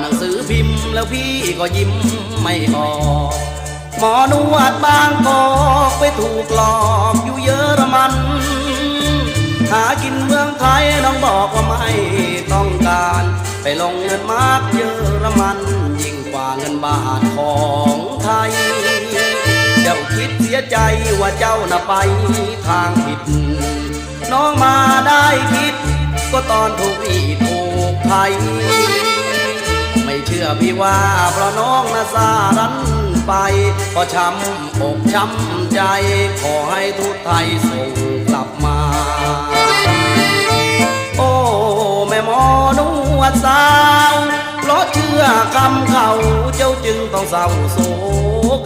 หนังสือพิมพ์แล้วพี่ก็ยิ้มไม่ออกหมอนวดบางกอกไปถูกหลอกอยู่เยอรมัน หากินเมืองไทยน้องบอกว่าไม่ต้องการ ไปลงเงินมากเยอรมัน ยิ่งกว่าเงินบาทของไทย เจ้าคิดเสียใจว่าเจ้าน่ะไปทางผิด น้องมาได้คิด ก็ตอนถูกอีถูกไทย เชื่อพี่ว่าเพราะน้องน่ะสารันไปก็ช้ำอกช้ำใจ ขอให้ทุกไทยส่งกลับมา โอ้แม่หมอนวดสาวเพราะเชื่อคำเขาเจ้าจึงต้องเศร้าโศก